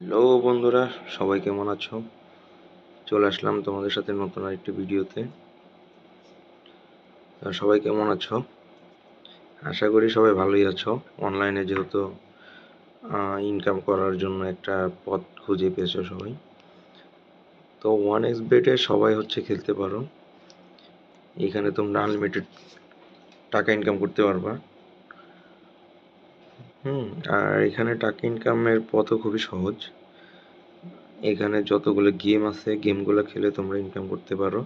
Hello বন্ধুরা, সবাই কেমন আছো? চলে আসলাম তোমাদের সাথে নতুন আরেকটি ভিডিওতে। সবাই কেমন আছো? আশা করি সবাই ভালোই আছো। অনলাইনে যেহেতু ইনকাম করার জন্য একটা পথ খুঁজে পেয়েছ সবাই। তো ওয়ান এক্স বেটে সবাই হচ্ছে খেলতে পারো। এখানে তোমরা আনলিমিটেড টাকা ইনকাম করতে পারবা। হুম। আর এখানে টাকা ইনকামের পথও খুবই সহজ। এখানে যতগুলো গেম আছে গেমগুলো খেলে তোমরা ইনকাম করতে পারো।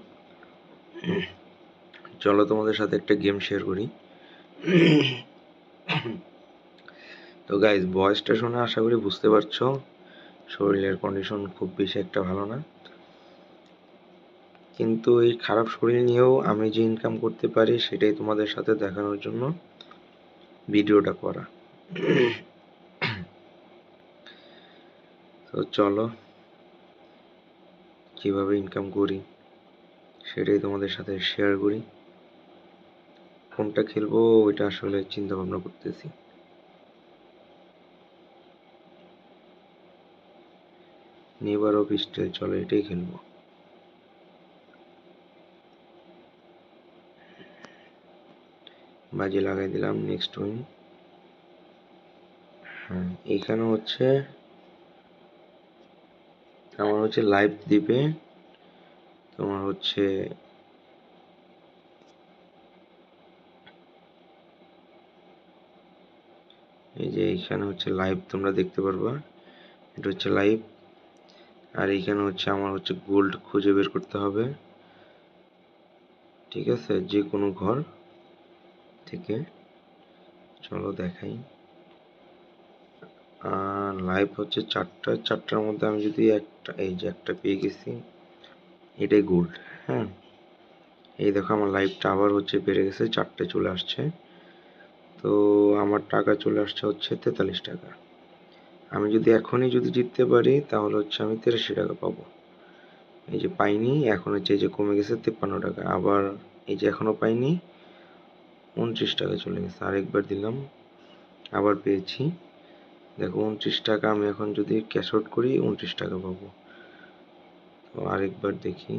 চলো তোমাদের সাথে একটা গেম শেয়ার করি। তো গাইজ ভয়েসটা শুনে আশা করি বুঝতে পারছ, শরীরের কন্ডিশন খুব বেশি একটা ভালো না। কিন্তু এই খারাপ শরীর নিয়েও আমি যে ইনকাম করতে পারি, সেটাই তোমাদের সাথে দেখানোর জন্য ভিডিওটা করা। তো চলো, কীভাবে ইনকাম করি সেটাই তোমাদের সাথে শেয়ার করি। কোনটা খেলব ওইটা আসলে চিন্তা ভাবনা করতেছি। নেবার অফ স্টাইল চলো এটাই খেলব। বাজি লাগাই দিলাম নেক্সট উইন এখানে হচ্ছে, আমার হচ্ছে লাইভ দিবে, তোমার হচ্ছে এই যে এইখানে হচ্ছে লাইভ তোমরা দেখতে পারবা, এটা হচ্ছে লাইভ আর এইখানে হচ্ছে আমার হচ্ছে গোল্ড খুঁজে বের করতে হবে, ঠিক আছে? যে কোনো ঘর থেকে, চলো দেখাই। লাইভ হচ্ছে চারটা, চারটার মধ্যে আমি যদি একটা, এই যে একটা পেয়ে গেছি, এটাই গোল্ড হ্যাঁ? এই দেখো আমার লাইভটা আবার হচ্ছে বেড়ে গেছে, চারটে চলে আসছে। তো আমার টাকা চলে আসছে হচ্ছে তেতাল্লিশ টাকা। আমি যদি এখনই যদি জিততে পারি, তাহলে হচ্ছে আমি তেরাশি টাকা পাবো। এই যে পাইনি, এখন হচ্ছে এই যে কমে গেছে তেপ্পান্ন টাকা। আবার এই যে এখনও পাইনি, উনত্রিশ টাকা চলে গেছে। আরেকবার দিলাম, আবার পেয়েছি। দেখো উনত্রিশ টাকা আমি এখন যদি ক্যাশ আউট করি উনত্রিশ টাকা পাবো। তো আরেকবার দেখি।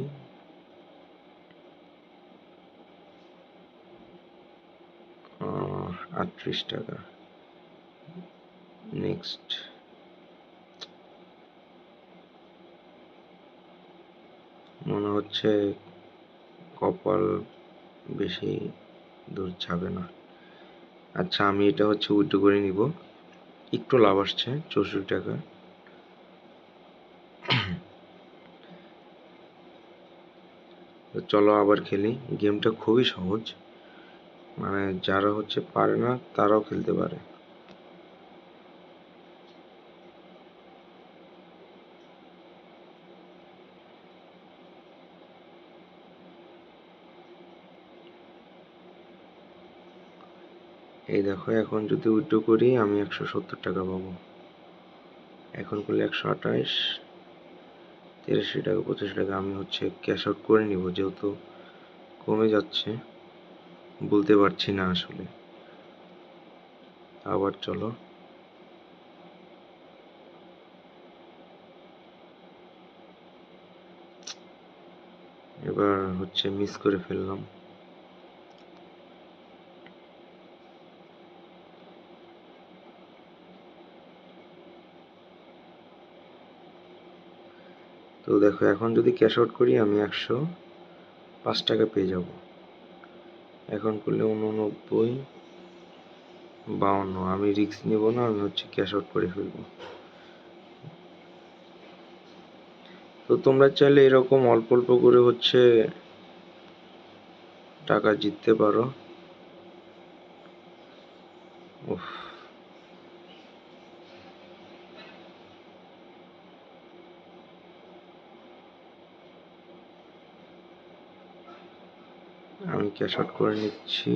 আটত্রিশ টাকা। নেক্সট মনে হচ্ছে কপাল বেশি দূর যাবে না। আচ্ছা আমি এটা হচ্ছে উইথড্র করে নিব। একটু লাভ আসছে, চৌষট্টি টাকা। চলো আবার খেলি। গেমটা খুবই সহজ। মানে যারা হচ্ছে পারে না, তারাও খেলতে পারে। এই দেখো, এখন যদি উইথড্র করি, আমি একশো সত্তর টাকা পাবো। এখন করলে একশো আঠাশ, তিরাশি টাকা, পঁচাশি টাকা, আমি হচ্ছে ক্যাশ আউট করে নিব, যেহেতু কমে যাচ্ছে। বলতে পারছি না আসলে। আবার চলো। এবার হচ্ছে মিস করে ফেললাম। তো দেখো, এখন যদি ক্যাশ আউট করি আমি একশো পাঁচ টাকা পেয়ে যাব। এখন করলে উননব্বই বাউন্ন। আমি রিস্ক নিব না, আমি হচ্ছে ক্যাশ আউট করে ফেলব। তো তোমরা চাইলে এরকম অল্প অল্প করে হচ্ছে টাকা জিততে পারো। উফ আমি ক্যাশ আউট করে নিচ্ছি।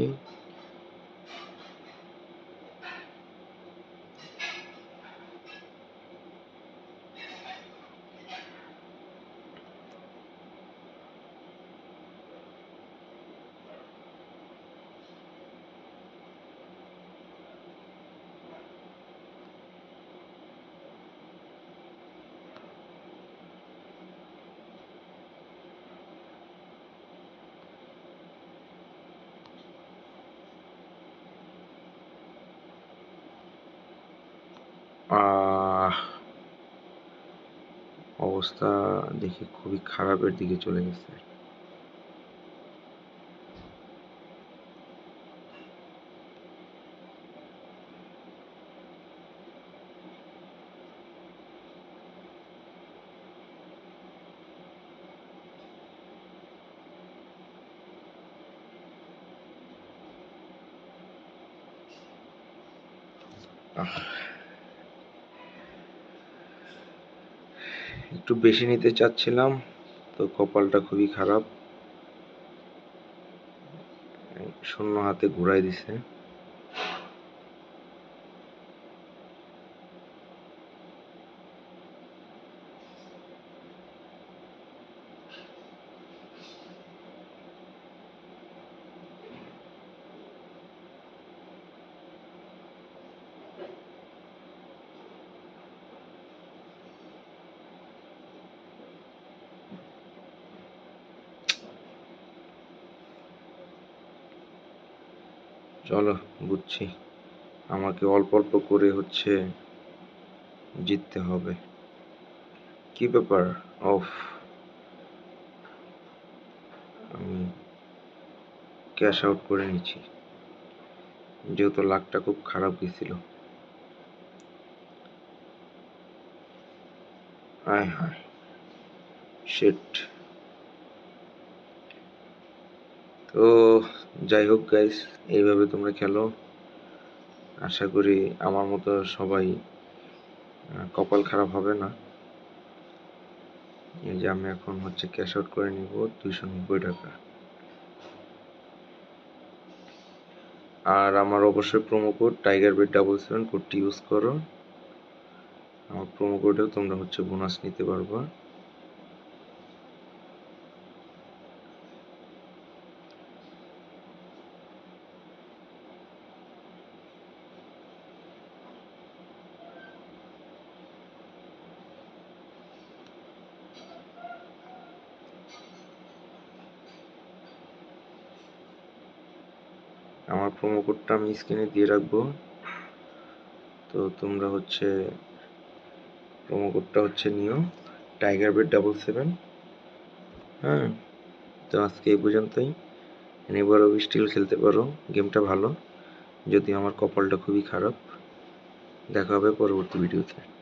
অবস্থা দেখি খুবই খারাপের দিকে চলে গেছে। আহ একটু বেশি নিতে চাচ্ছিলাম তো কপালটা খুবই খারাপ। শূন্য হাতে ঘুরাই দিছে। চলো, বুঝছি। আমাকে অল্প অল্প করে হচ্ছে জিততে হবে। কি ব্যাপার? অফ আমি ক্যাশ আউট করে নিচ্ছি। যেহেতু লাকটা খুব খারাপ গেছিল। আয় হায়। শেট তো যাই হোক গাইস এইভাবে তোমরা খেলো। আশা করি আমার মতো সবাই কপাল খারাপ হবে না। এই যে আমি এখন হচ্ছে ক্যাশ আউট করে নিব দুইশো নব্বই টাকা। আর আমার অবশ্যই promo code tiger bed double seven কোডটি ইউজ করো। আমার প্রোমো কোডেও তোমরা হচ্ছে বোনাস নিতে পারবা। আমার প্রোমো কোডটা আমি স্ক্রিনে দিয়ে রাখব। তো তোমরা হচ্ছে প্রোমো কোডটা হচ্ছে নিও। টাইগার বেড ডাবল সেভেন হ্যাঁ? তো আজকে এই পর্যন্তই। এবারও স্টিল খেলতে পারো। গেমটা ভালো। যদি আমার কপালটা খুবই খারাপ, দেখা হবে পরবর্তী ভিডিওতে